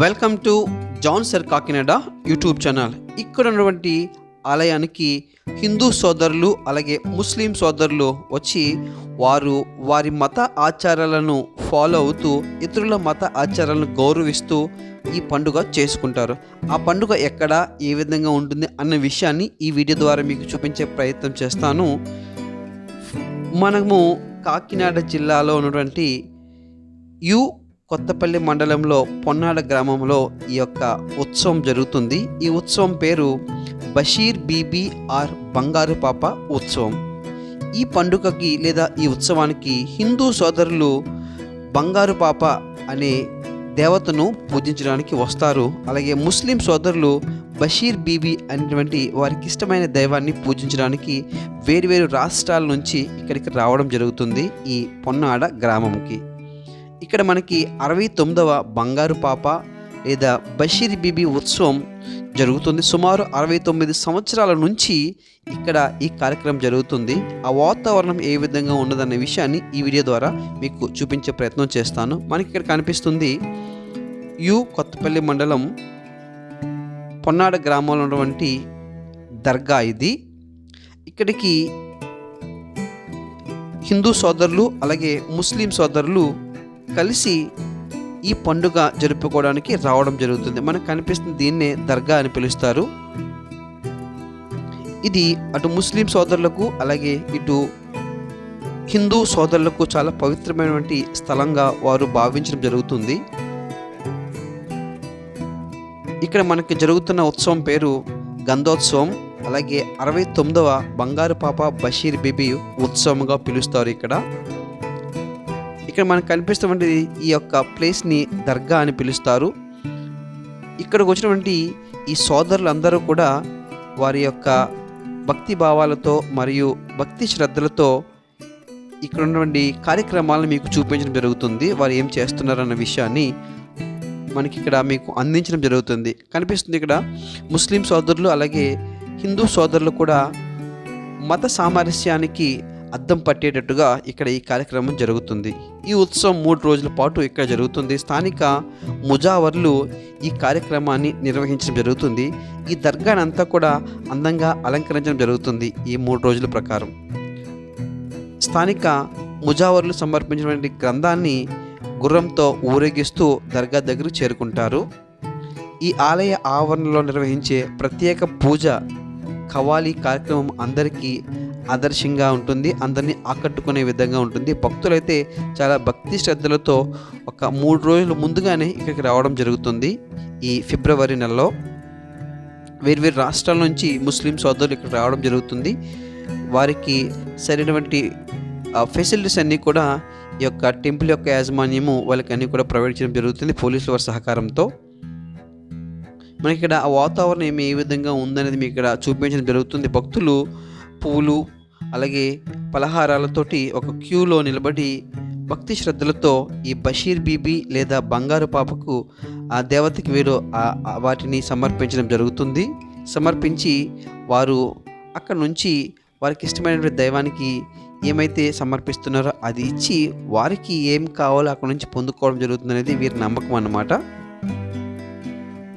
Welcome to John sir Kakinada YouTube channel. ఇక్కడ ఉన్నటువంటి ఆలయానికి హిందూ సోదరులు అలాగే ముస్లిం సోదరులు వచ్చి వారు వారి మత ఆచారాలను ఫాలో అవుతూ ఇతరుల మత ఆచారాలను గౌరవిస్తూ ఈ పండుగ చేసుకుంటారు. ఆ పండుగ ఎక్కడ ఏ విధంగా ఉంటుంది అన్న విషయాన్ని ఈ వీడియో ద్వారా మీకు చూపించే ప్రయత్నం చేస్తాను. మనము కాకినాడ జిల్లాలో ఉన్నటువంటి యు కొత్తపల్లి మండలంలో పొన్నాడ గ్రామంలో ఈ యొక్క ఉత్సవం జరుగుతుంది. ఈ ఉత్సవం పేరు బషీర్ బీబీ ఆర్ బంగారు పాప ఉత్సవం. ఈ పండుగకి లేదా ఈ ఉత్సవానికి హిందూ సోదరులు బంగారు పాప అనే దేవతను పూజించడానికి వస్తారు. అలాగే ముస్లిం సోదరులు బషీర్ బీబీ అనేటువంటి వారికి ఇష్టమైన దైవాన్ని పూజించడానికి వేరువేరు రాష్ట్రాల నుంచి ఇక్కడికి రావడం జరుగుతుంది ఈ పొన్నాడ గ్రామంకి. ఇక్కడ మనకి అరవై తొమ్మిదవ బంగారు పాప లేదా బషీర్ బీబీ ఉత్సవం జరుగుతుంది. సుమారు అరవై తొమ్మిది సంవత్సరాల నుంచి ఇక్కడ ఈ కార్యక్రమం జరుగుతుంది. ఆ వాతావరణం ఏ విధంగా ఉన్నదన్న విషయాన్ని ఈ వీడియో ద్వారా మీకు చూపించే ప్రయత్నం చేస్తాను. మనకి ఇక్కడ కనిపిస్తుంది యు కొత్తపల్లి మండలం పొన్నాడ గ్రామంలో ఉన్నటువంటి దర్గా ఇది. ఇక్కడికి హిందూ సోదరులు అలాగే ముస్లిం సోదరులు కలిసి ఈ పండుగ జరుపుకోవడానికి రావడం జరుగుతుంది. మనకు కనిపిస్తుంది దీన్నే దర్గా అని పిలుస్తారు. ఇది అటు ముస్లిం సోదరులకు అలాగే ఇటు హిందూ సోదరులకు చాలా పవిత్రమైనటువంటి స్థలంగా వారు భావించడం జరుగుతుంది. ఇక్కడ మనకి జరుగుతున్న ఉత్సవం పేరు గంధోత్సవం. అలాగే అరవై తొమ్మిదవ బంగారు పాప బషీర్ బీబీ ఉత్సవంగా పిలుస్తారు ఇక్కడ. ఇక్కడ మనకు కనిపిస్తున్నటువంటి ఈ యొక్క ప్లేస్ని దర్గా అని పిలుస్తారు. ఇక్కడికి వచ్చినటువంటి ఈ సోదరులందరూ కూడా వారి యొక్క భక్తి భావాలతో మరియు భక్తి శ్రద్ధలతో ఇక్కడ ఉన్నటువంటి కార్యక్రమాలను మీకు చూపించడం జరుగుతుంది. వారు ఏం చేస్తున్నారన్న విషయాన్ని మనకి ఇక్కడ మీకు అందించడం జరుగుతుంది. కనిపిస్తుంది ఇక్కడ ముస్లిం సోదరులు అలాగే హిందూ సోదరులు కూడా మత సామరస్యానికి అద్దం పట్టేటట్టుగా ఇక్కడ ఈ కార్యక్రమం జరుగుతుంది. ఈ ఉత్సవం మూడు రోజుల పాటు ఇక్కడ జరుగుతుంది. స్థానిక ముజావర్లు ఈ కార్యక్రమాన్ని నిర్వహించడం జరుగుతుంది. ఈ దర్గాని అంతా కూడా అందంగా అలంకరించడం జరుగుతుంది ఈ మూడు రోజుల ప్రకారం. స్థానిక ముజావర్లు సమర్పించినటువంటి గ్రంథాన్ని గుర్రంతో ఊరేగిస్తూ దర్గా దగ్గర చేరుకుంటారు. ఈ ఆలయ ఆవరణలో నిర్వహించే ప్రత్యేక పూజ కవాలి కార్యక్రమం అందరికీ ఆదర్శంగా ఉంటుంది అందరినీ ఆకట్టుకునే విధంగా ఉంటుంది. భక్తులైతే చాలా భక్తి శ్రద్ధలతో ఒక మూడు రోజుల ముందుగానే ఇక్కడికి రావడం జరుగుతుంది ఈ ఫిబ్రవరి నెలలో. వేర్వేరు రాష్ట్రాల నుంచి ముస్లిం సోదరులు ఇక్కడ రావడం జరుగుతుంది. వారికి సరైనటువంటి ఫెసిలిటీస్ అన్నీ కూడా ఈ యొక్క టెంపుల్ యొక్క యాజమాన్యము వాళ్ళకి అన్నీ కూడా ప్రొవైడ్ చేయడం జరుగుతుంది పోలీసుల వారి సహకారంతో. మనకి ఇక్కడ వాతావరణం ఏ విధంగా ఉందనేది మీకు ఇక్కడ చూపించడం జరుగుతుంది. భక్తులు పూలు అలాగే పలహారాలతోటి ఒక క్యూలో నిలబడి భక్తి శ్రద్ధలతో ఈ బషీర్ బీబీ లేదా బంగారు పాపకు ఆ దేవతకి వీరు వాటిని సమర్పించడం జరుగుతుంది. సమర్పించి వారు అక్కడ నుంచి వారికి ఇష్టమైనటువంటి దైవానికి ఏమైతే సమర్పిస్తున్నారో అది ఇచ్చి వారికి ఏం కావాలో అక్కడ నుంచి పొందుకోవడం జరుగుతుంది అనేది వీరి నమ్మకం అన్నమాట.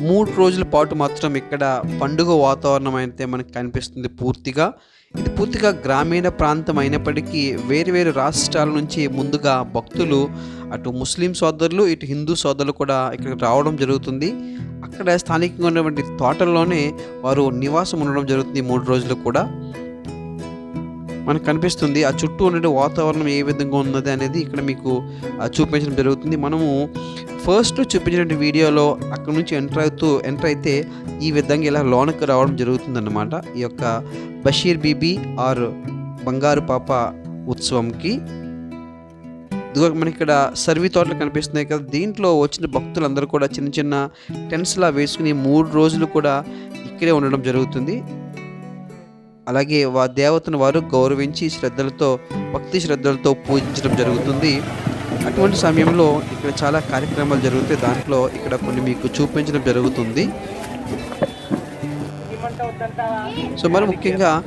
మూడు రోజుల పాటు మాత్రం ఇక్కడ పండుగ వాతావరణం అయితే మనకు కనిపిస్తుంది పూర్తిగా. ఇది పూర్తిగా గ్రామీణ ప్రాంతం అయినప్పటికీ వేరు వేరు రాష్ట్రాల నుంచి ముందుగా భక్తులు అటు ముస్లిం సోదరులు ఇటు హిందూ సోదరులు కూడా ఇక్కడికి రావడం జరుగుతుంది. అక్కడ స్థానికంగా ఉన్నటువంటి తోటల్లోనే వారు నివాసం ఉండడం జరుగుతుంది మూడు రోజులు కూడా. మనకు కనిపిస్తుంది ఆ చుట్టూ ఉండే వాతావరణం ఏ విధంగా ఉన్నది అనేది ఇక్కడ మీకు చూపించడం జరుగుతుంది. మనము ఫస్ట్ చూపించిన వీడియోలో అక్కడ నుంచి ఎంటర్ అవుతూ ఎంటర్ అయితే ఈ విధంగా ఇలా లోనకు రావడం జరుగుతుందన్నమాట. ఈ యొక్క బషీర్ బీబీ ఆర్ బంగారు పాప ఉత్సవంకి. ఇదిగో మనకి ఇక్కడ సర్వీ తోటలు కనిపిస్తున్నాయి కదా. దీంట్లో వచ్చిన భక్తులందరూ కూడా చిన్న చిన్న టెంట్స్లా వేసుకుని మూడు రోజులు కూడా ఇక్కడే ఉండడం జరుగుతుంది. అలాగే వా దేవతను వారు గౌరవించి శ్రద్ధలతో భక్తి శ్రద్ధలతో పూజించడం జరుగుతుంది. అటువంటి సమయంలో ఇక్కడ చాలా కార్యక్రమాలు జరుగుతాయి. దాంట్లో ఇక్కడ కొన్ని మీకు చూపించడం జరుగుతుంది. సో మరి ముఖ్యంగా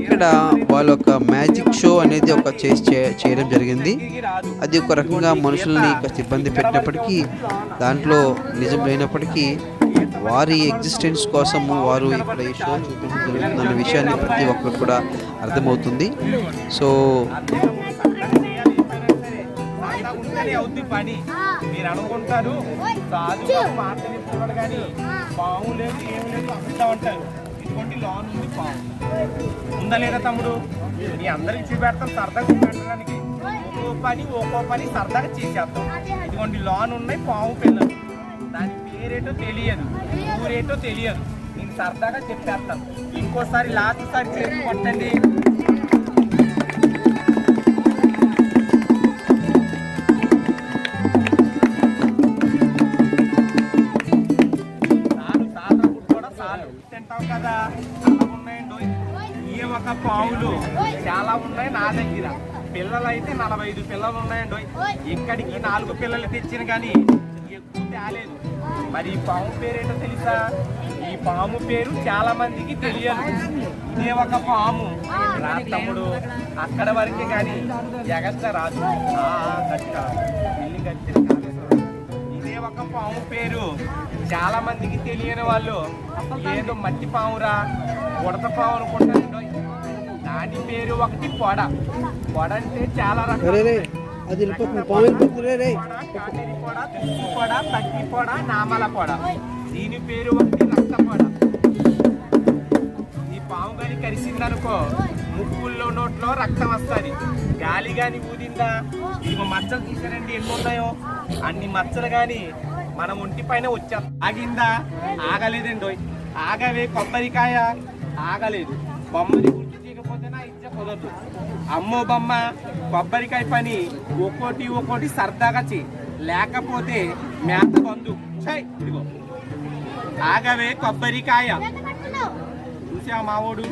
ఇక్కడ వాళ్ళ ఒక మ్యాజిక్ షో అనేది ఒక చేసి చే- చేయడం జరిగింది. అది ఒక రకంగా మనుషుల్ని కాస్త ఇబ్బంది పెట్టినప్పటికీ దాంట్లో నిజం లేనప్పటికీ వారి ఎగ్జిస్టెన్స్ కోసము వారు ఇక్కడ ఈ షో చూపించడం జరుగుతుందన్న విషయాన్ని ప్రతి ఒక్కరు కూడా అర్థమవుతుంది. సో ఉంటేనే అవుద్ది పని. మీరు అనుకుంటారు రాజు మాట్లాడుతున్నాడు కానీ పాము లేదు ఏమి లేదు అంతా ఉంటారు ఇటువంటి లోన్ ఉంది పాము. ఉందా లేదా తమ్ముడు? మీ అందరికి చూపెడతాం సరదాగా పెట్టడానికి ఒక్కో పని ఒక్కో పని సరదాగా చేసేస్తాం ఇటువంటి లోన్ ఉన్నాయి పాము పిల్లలు. దాని పేరేటో తెలియదు. ఊరేటో తెలియదు. నేను సరదాగా చెప్పేస్తాను. ఇంకోసారి లాస్ట్ సారి చేసి కొట్టండి కదా? చాలా ఉన్నాయండి ఈ ఒక పావులు. చాలా ఉన్నాయి నా దగ్గర. పిల్లలు అయితే నలభై ఐదు పిల్లలు ఉన్నాయండి ఇక్కడికి నాలుగు పిల్లలు తెచ్చిన కానీ ఎక్కువ తేలేదు. మరి ఈ పాము పేరేంటో తెలుసా? ఈ పాము పేరు చాలా మందికి తెలియదు. ఇదే ఒక పాము. రా తమ్ముడు. అక్కడ వరకే కానీ ఎగస్ట రాదు. ఆ, ఇల్లు కట్టిన ఇదే ఒక పాము పేరు. చాలా మందికి తెలియని వాళ్ళు ఏదో మట్టి పామురా ఉడత పాము అనుకుంటారు దాని పేరు ఒకటి పొడ. పొడ అంటే చాలా రకాలు. అది పొడ, పొడ, నామల పొడ. దీని పేరు ఒకటి రక్త పొడ. ఈ పాము గాని కరిసిందనుకో ముక్కుల్లో నోట్లో రక్తం వస్తుంది. గాలి గాని ఊదిందా? ఇవి మచ్చలు తీసారండి ఎన్ని ఉన్నాయో అన్ని మచ్చలు గాని మన ఒంటి పైన వచ్చా. ఆగిందా? ఆగలేదండి ఆగవే కొబ్బరికాయ. ఆగలేదు. బొమ్మని గుర్తు చేయకపోతే నా ఇచ్చ కుదరదు. అమ్మో బొమ్మ కొబ్బరికాయ పని ఒక్కోటి ఒక్కోటి సరదాగా చెయ్యి లేకపోతే మేత బంధు ఇదిగో. ఆగవే కొబ్బరికాయ. చూసా మావోడు?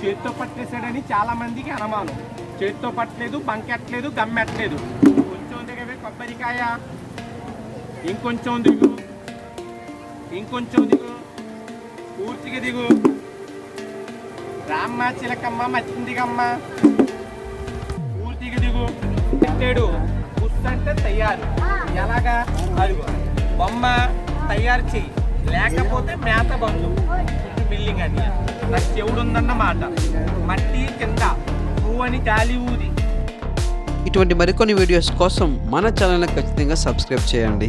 చేత్తో పట్టేశాడని చాలా మందికి అనుమానం. చేత్తో పట్టలేదు బంకెట్లేదు గమ్మెట్లేదు కొంచెం దిగవే కొబ్బరికాయ. ఇంకొంచెం దిగు. ఇంకొంచెం దిగు. పూర్తిగా దిగు. రామ్మ చిలకమ్మ మచ్చిందిగమ్మ పూర్తిగా దిగు. పెట్టాడు. పుస్త్ అంటే తయారు. ఎలాగా? అదిగో. బొమ్మ తయారు చెయ్యి. లేకపోతే మేత బంధు బిల్డింగ్ అని నాకు చెవుడు ఉందన్నమాట మట్టి కింద. పువ్వు అని గాలి ఊది. ఇటువంటి మరికొన్ని వీడియోస్ కోసం మన ఛానల్ని ఖచ్చితంగా సబ్స్క్రైబ్ చేయండి.